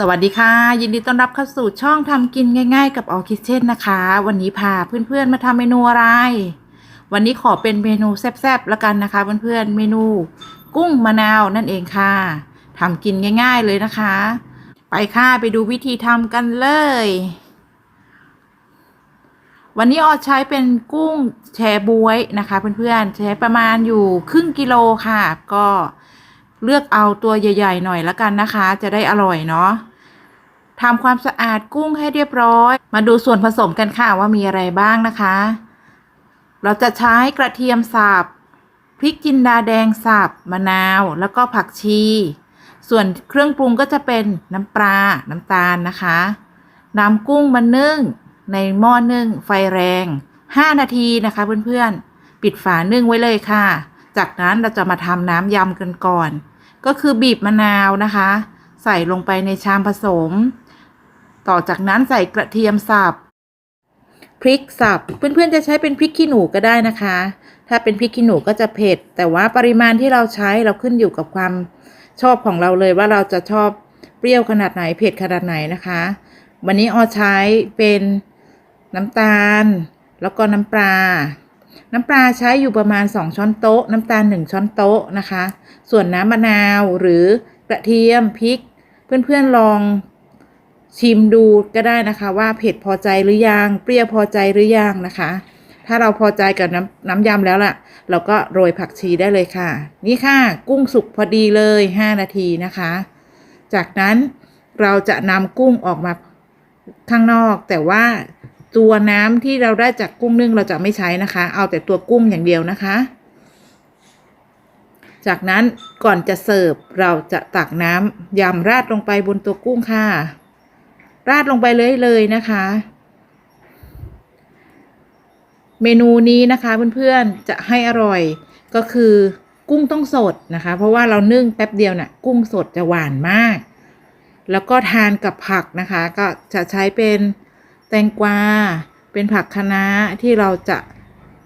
สวัสดีค่ะ ยินดีต้อนรับเข้าสู่ช่องทำกินง่ายๆ กับออคิเช่นนะคะ วันนี้พาเพื่อนๆมาทำเมนูอะไร วันนี้ขอเป็นเมนูแซ่บๆแล้วกันนะคะเพื่อนๆเมนู กุ้งมะนาวนั่นเองค่ะทำกินง่าย ๆเลยนะคะ ไปค่ะไปดูวิธีทำกันเลย วันนี้ออใช้เป็นกุ้งแชบวยนะคะ เพื่อนๆใช้ประมาณอยู่ครึ่งกิโลค่ะ ก็ เลือกเอาตัวใหญ่ ๆ หน่อยละกันนะคะ จะได้อร่อยเนาะทำความสะอาดกุ้งให้เรียบร้อย มาดูส่วนผสมกันค่ะว่ามีอะไรบ้างนะคะ เราจะใช้กระเทียมสับพริกจินดาแดงสับมะนาว แล้วก็ผักชี ส่วนเครื่องปรุงก็จะเป็นน้ำปลา น้ำตาลนะคะนำกุ้งมานึ่ง ในหม้อนึ่งไฟแรง 5 นาทีนะคะเพื่อนๆ ปิดฝานึ่งไว้เลยค่ะ จากนั้นเราจะมาทำน้ำยำกันก่อน ก็คือบีบมะนาวนะคะ ใส่ลงไปในชามผสม ต่อจากนั้นใส่กระเทียมสับพริกสับเพื่อนๆจะใช้เป็นพริกขี้หนูก็ได้นะคะ ถ้าเป็นพริกขี้หนูก็จะเผ็ด แต่ว่าปริมาณที่เราใช้เราขึ้นอยู่กับความชอบของเราเลยว่าเราจะชอบเปรี้ยวขนาดไหนเผ็ดขนาดไหนนะคะ วันนี้ออใช้เป็นน้ำตาล แล้วก็น้ำปลา น้ำปลาใช้อยู่ประมาณ 2 ช้อนโต๊ะ น้ำตาล 1 ช้อนโต๊ะนะคะ ส่วนน้ำมะนาวหรือกระเทียมพริก เพื่อนๆลองชิมดูก็ได้นะคะว่าเผ็ดพอใจหรือยัง เปรี้ยวพอใจหรือยังนะคะ ถ้าเราพอใจกับน้ำน้ำยำแล้วล่ะ เราก็โรยผักชีได้เลยค่ะ นี่ค่ะ กุ้งสุกพอดีเลย 5 นาทีนะคะ จากนั้นเราจะนำกุ้งออกมาข้างนอกแต่ว่า ตัวน้ำที่เราได้จากกุ้งนึ่งเราจะไม่ใช้นะคะ เอาแต่ตัวกุ้งอย่างเดียวนะคะ จากนั้นก่อนจะเสิร์ฟเราจะตักน้ำยำราดลงไปบนตัวกุ้งค่ะ ราดลงไปเลยเลยนะคะ เมนูนี้นะคะเพื่อนๆจะให้อร่อยก็คือกุ้งต้องสดนะคะ เพราะว่าเรานึ่งแป๊บเดียวน่ะกุ้งสดจะหวานมาก แล้วก็ทานกับผักนะคะ ก็จะใช้เป็น แตงกวา เป็นผักคะน้าที่เราจะ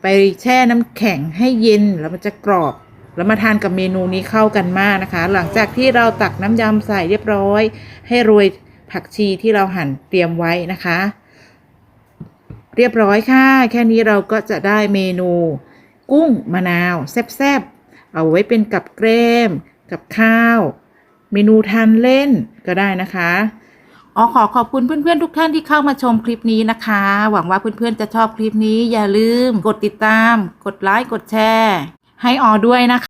ไปแช่น้ำแข็งให้เย็นแล้วมันจะกรอบ แล้วมาทานกับเมนูนี้เข้ากันมากนะคะ หลังจากที่เราตักน้ำยำใส่เรียบร้อย ให้โรยผักชีที่เราหั่นเตรียมไว้นะคะ เรียบร้อยค่ะ แค่นี้เราก็จะได้เมนู กุ้งมะนาวแซ่บๆ เอาไว้เป็นกับแกล้มกับข้าว เมนูทานเล่นก็ได้นะคะ อ๋อขอขอบคุณเพื่อนๆทุกท่านที่เข้ามาชมคลิปนี้นะคะ หวังว่าเพื่อนๆจะชอบคลิปนี้อย่าลืม กดติดตาม กดไลค์กดแชร์ ให้ออด้วยนะคะ